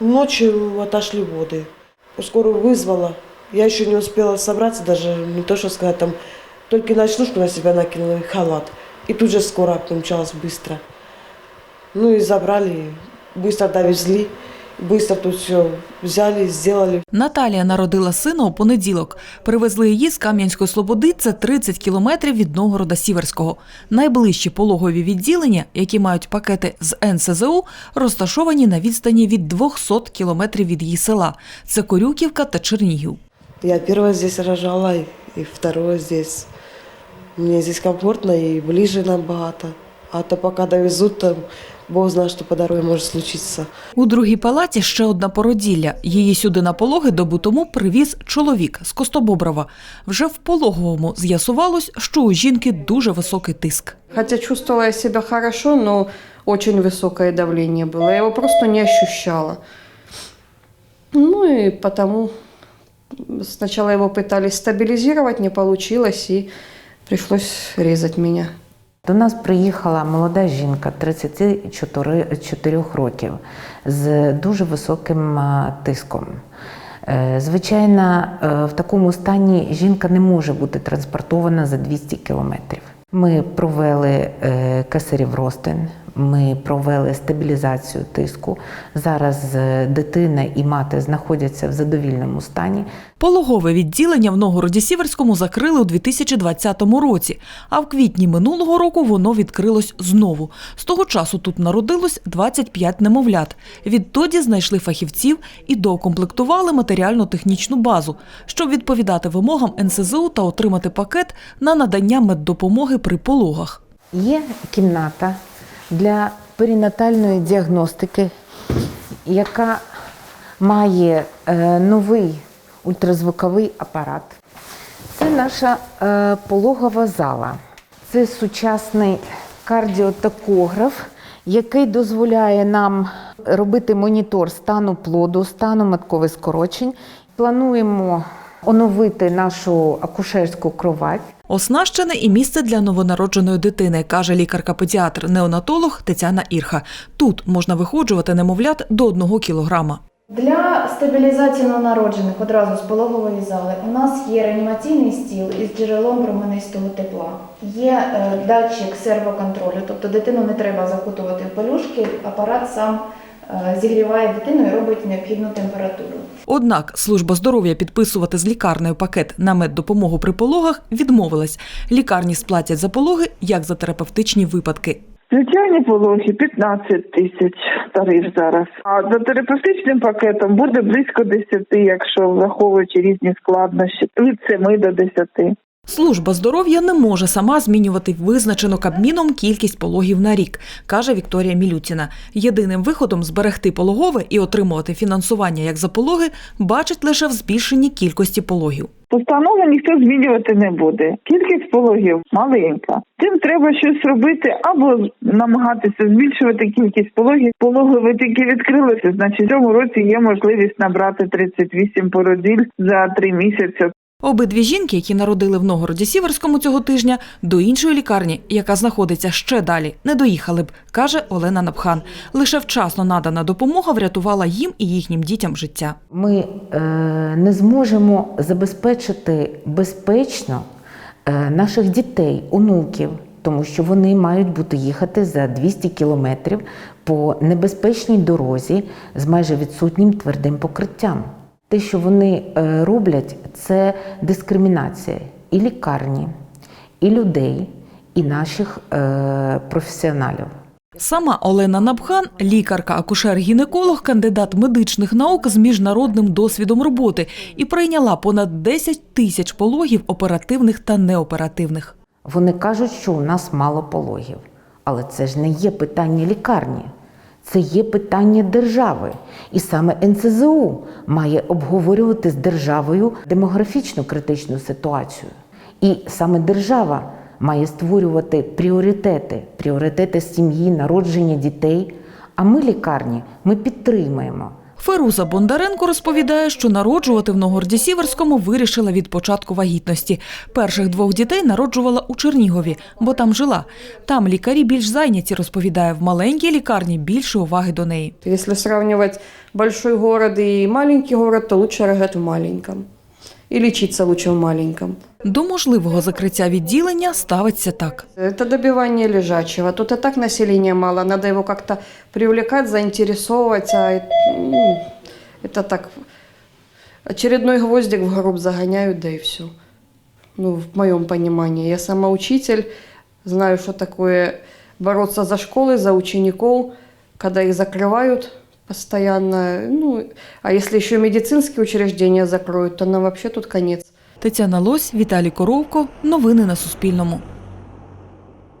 Ночью отошли воды. Скорую вызвала. Я еще не успела собраться, даже не то, что сказать, там, только ночнушку на себя накинула и халат. И тут же скоро помчалась быстро. Ну и забрали, быстро довезли, быстро тут все взяли, сделали. Наталія народила сина у понеділок. Привезли її з Кам'янської Слободи. Це 30 кілометрів від Новгорода Сіверського. Найближчі пологові відділення, які мають пакети з НСЗУ, розташовані на відстані від 200 кілометрів від її села. Це Корюківка та Чернігів. Я первая здесь рожала, и второе здесь. Мне здесь комфортно и ближе набагато. А то пока довезут, там, Бог знает, что по дороге может случиться. У другій палаті ще одна породілля. Її сюди на пологи добу тому привіз чоловік з Костобоброва. Вже в пологовому з'ясувалось, що у жінки дуже високий тиск. Хотя чувствовала я себя хорошо, но очень высокое давление было. Я его просто не ощущала. Ну и потому сначала его пытались стабилизировать, не получилось, и пришлось резать меня. До нас приїхала молода жінка 34 4 років з дуже високим тиском. Е, Звичайно, е, в такому стані жінка не може бути транспортована за 200 кілометрів. Ми провели е, кесарів ростин, ми провели стабілізацію тиску. Зараз е, дитина і мати знаходяться в задовільному стані. Пологове відділення в Новгороді Сіверському закрили у 2020 році, а в квітні минулого року воно відкрилось знову. З того часу тут народилось 25 немовлят. Відтоді знайшли фахівців і доукомплектували матеріально-технічну базу, щоб відповідати вимогам НСЗУ та отримати пакет на надання меддопомоги при пологах. Є кімната для перинатальної діагностики, яка має е, новий ультразвуковий апарат. Це наша е, пологова зала. Це сучасний кардіотакограф, який дозволяє нам робити монітор стану плоду, стану маткових скорочень. Плануємо оновити нашу акушерську кровать. Оснащене і місце для новонародженої дитини, каже лікарка-педіатр-неонатолог Тетяна Ірха. Тут можна виходжувати немовлят до 1 кілограма. Для стабілізації новонароджених одразу з пологової зали у нас є реанімаційний стіл із джерелом променистого тепла. Є е, датчик сервоконтролю, тобто дитину не треба закутувати в пелюшки, апарат сам зігріває дитину і робить необхідну температуру. Однак служба здоров'я підписувати з лікарнею пакет на меддопомогу при пологах відмовилась. Лікарні сплатять за пологи як за терапевтичні випадки. Звичайні пологи 15 тисяч тариф зараз. А за терапевтичним пакетом буде близько 10, якщо враховуючи різні складнощі, від 7 до 10. Служба здоров'я не може сама змінювати визначену Кабміном кількість пологів на рік, каже Вікторія Мілютіна. Єдиним виходом зберегти пологове і отримувати фінансування як за пологи бачить лише в збільшенні кількості пологів. Постанову ніхто змінювати не буде. Кількість пологів маленька. Тим треба щось робити або намагатися збільшувати кількість пологів. Пологи тільки відкрилися, значить в цьому році є можливість набрати 38 породіль за три місяці. Обидві жінки, які народили в Новгороді Сіверському цього тижня, до іншої лікарні, яка знаходиться ще далі, не доїхали б, каже Олена Напхан. Лише вчасно надана допомога врятувала їм і їхнім дітям життя. Ми е, не зможемо забезпечити безпечно е, наших дітей, онуків, тому що вони мають бути їхати за 200 кілометрів по небезпечній дорозі з майже відсутнім твердим покриттям. Те, що вони е, роблять, це дискримінація і лікарні, і людей, і наших е, професіоналів. Сама Олена Напхан, лікарка, акушер-гінеколог, кандидат медичних наук з міжнародним досвідом роботи і прийняла понад 10 тисяч пологів оперативних та неоперативних. Вони кажуть, що у нас мало пологів. Але це ж не є питання лікарні, це є питання держави. І саме НСЗУ має обговорювати з державою демографічну критичну ситуацію. І саме держава має створювати пріоритети, пріоритети сім'ї, народження дітей. А ми, лікарні, ми підтримуємо. Феруза Бондаренко розповідає, що народжувати в Ногорді Сіверському вирішила від початку вагітності. Перших двох дітей народжувала у Чернігові, бо там жила. Там лікарі більш зайняті, розповідає, в маленькій лікарні більше уваги до неї. Якщо сравнювати великий город і маленький город, то лучше рогати в маленьком И лечиться лучше в маленьком. До можливого закриття відділення ставиться так. Это добивание лежачего. Тут и так населения мало, надо его как-то привлекать, заинтересовывать. А м, это так, очередной гвоздик в гроб загоняют, да и все. Ну, в моем понимании. Я сама учитель, знаю, что такое бороться за школы, за учеников, когда их закрывают постоянно. Ну, а если еще медицинские учреждения закроют, то нам вообще тут конец. Тетяна Лось, Віталій Коровко. Новини на Суспільному.